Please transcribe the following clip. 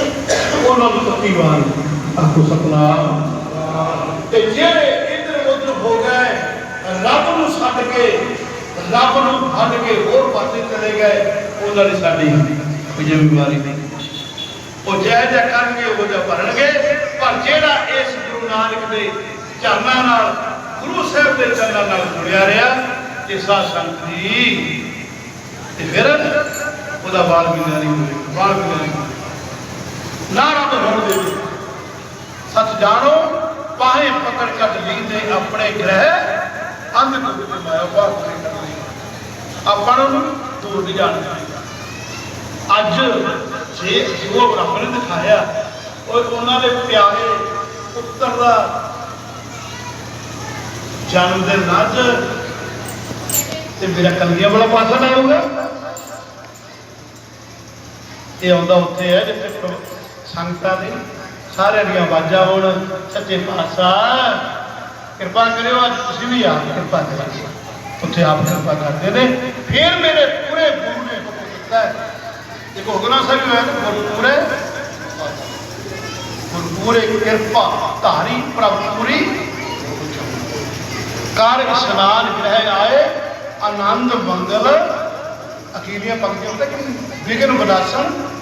ਉਹਨਾਂ ਨੂੰ ਸੱਤੀ ਵਾਰ ਆਖੋ ਸਤਨਾਮ। ਤੇ ਜਿਹੜੇ ਇੱਧਰ ਉੱਧਰ ਹੋ ਗਏ, ਰੱਬ ਨੂੰ ਛੱਡ ਕੇ, ਰੱਬ ਨੂੰ ਛੱਡ ਕੇ ਹੋਰ ਪਾਸੇ ਚਲੇ ਗਏ, ਉਹਨਾਂ ਦੀ ਸਾਡੀ ਜ਼ਿੰਮੇਵਾਰੀ ਨਹੀਂ। ਉਹ ਜੈ ਜੈ ਕਰਨਗੇ, ਉਹ ਜਿਹਾ ਭਰਨਗੇ, ਪਰ ਜਿਹੜਾ ਇਸ ਗੁਰੂ ਨਾਨਕ ਦੇ ਚਰਨਾਂ ਨਾਲ, ਗੁਰੂ ਸਾਹਿਬ ਦੇ ਚਰਨਾਂ ਨਾਲ ਜੁੜਿਆ ਰਿਹਾ, ਇਹ ਸਾਧ ਸੰਗਤ ਜੀ ਤੇ ਫਿਰ ਉਹਦਾ ਬਾਲ ਬਿਗਾਰੀ ਹੋਵੇ ਬਾਲ ਬਿਗਾਰੀ ਨਾ ਰੱਬ ਹੋਣ ਦੇ ਸੱਚ ਜਾਣੋ ਪਾਹੇ ਪਕੜ ਕੱਟ ਲੀਂਦੇ ਆਪਣੇ ਗ੍ਰਹਿ, ਅੰਧ ਕੁੱਤੇ ਤੇ ਮਾਇਆ ਬਾਹਰ ਕਰਦੇ। ਆਪਾਂ ਨੂੰ ਦੂਰ ਨਹੀਂ ਜਾਣਾ ਚਾਹੀਦਾ। ਅੱਜ ਜੇ ਜੋ ਰੱਬ ਨੇ ਦਿਖਾਇਆ ਉਹ ਉਹਨਾਂ ਦੇ ਪਿਆਰੇ ਪੁੱਤਰ ਦਾ ਜਨਮ ਦਿਨ ਅੱਜ, ਤੇ ਮੇਰਾ ਕਲਗੀਆਂ ਵਾਲਾ ਪਾਸਾ ਨਾ ਆਊਗਾ। ਇਹ ਆਉਂਦਾ ਉੱਥੇ ਹੈ ਜਿੱਥੇ ਸੰਗਤਾਂ ਦੇ ਸਾਰਿਆਂ ਦੀਆਂ ਆਵਾਜ਼ਾਂ ਹੋਣ, ਸੱਚੇ ਪਾਤਸ਼ਾਹ। ਕਿਰਪਾ ਕਰਿਓ, ਅੱਜ ਤੁਸੀਂ ਵੀ ਆਪ ਕਿਰਪਾ ਕਰਿਓ ਉੱਥੇ ਆਪ ਕਿਰਪਾ ਕਰਦੇ ਨੇ। ਫਿਰ ਮੇਰੇ ਪੂਰੇ ਗੁਰੂ ਨੇ ਹੁਕਮ ਦਿੱਤਾ ਹੈ। ਇੱਕ ਸਾਹਿਬ ਹੈ ਨਾ ਗੁਰੂ ਪੂਰੇ ਗੁਰੂ ਪੂਰੇ ਕਿਰਪਾ, ਧਾਰੀ ਪ੍ਰਭ ਪੂਰੀ ਕਾਰ ਇਸ਼ਨਾਨ ਗ੍ਰਹਿ ਆਏ, ਆਨੰਦ ਮੰਗਲ। ਅਖੀਰੀਆਂ ਪੰਕਤੀਆਂ ਤੇ ਕਿ ਵਿਗਨ ਵਿਨਾਸ਼ਨ